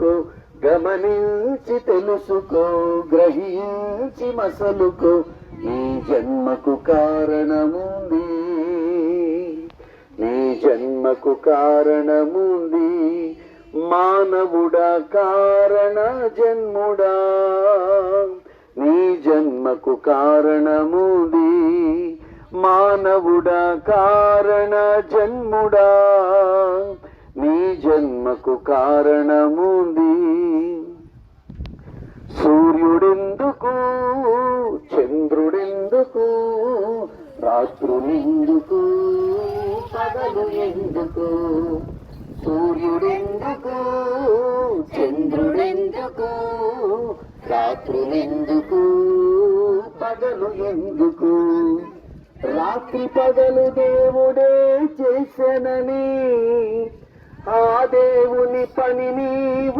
కో గమనించి తెలుసుకో గ్రహించి మసలుకో నీ జన్మకు కారణముంది. నీ జన్మకు కారణముంది మానవుడా కారణ జన్ముడా. నీ జన్మకు కారణముంది మానవుడా కారణ జన్ముడా. జన్మకు కారణముంది. సూర్యుడెందుకు? చంద్రుడెందుకు? రాత్రులెందుకు? పగలు ఎందుకు సూర్యుడెందుకు? చంద్రుడెందుకు? రాత్రులెందుకు? పగలు ఎందుకు రాత్రి పగలు దేవుడే చేసెనని దేవుని పని నీవు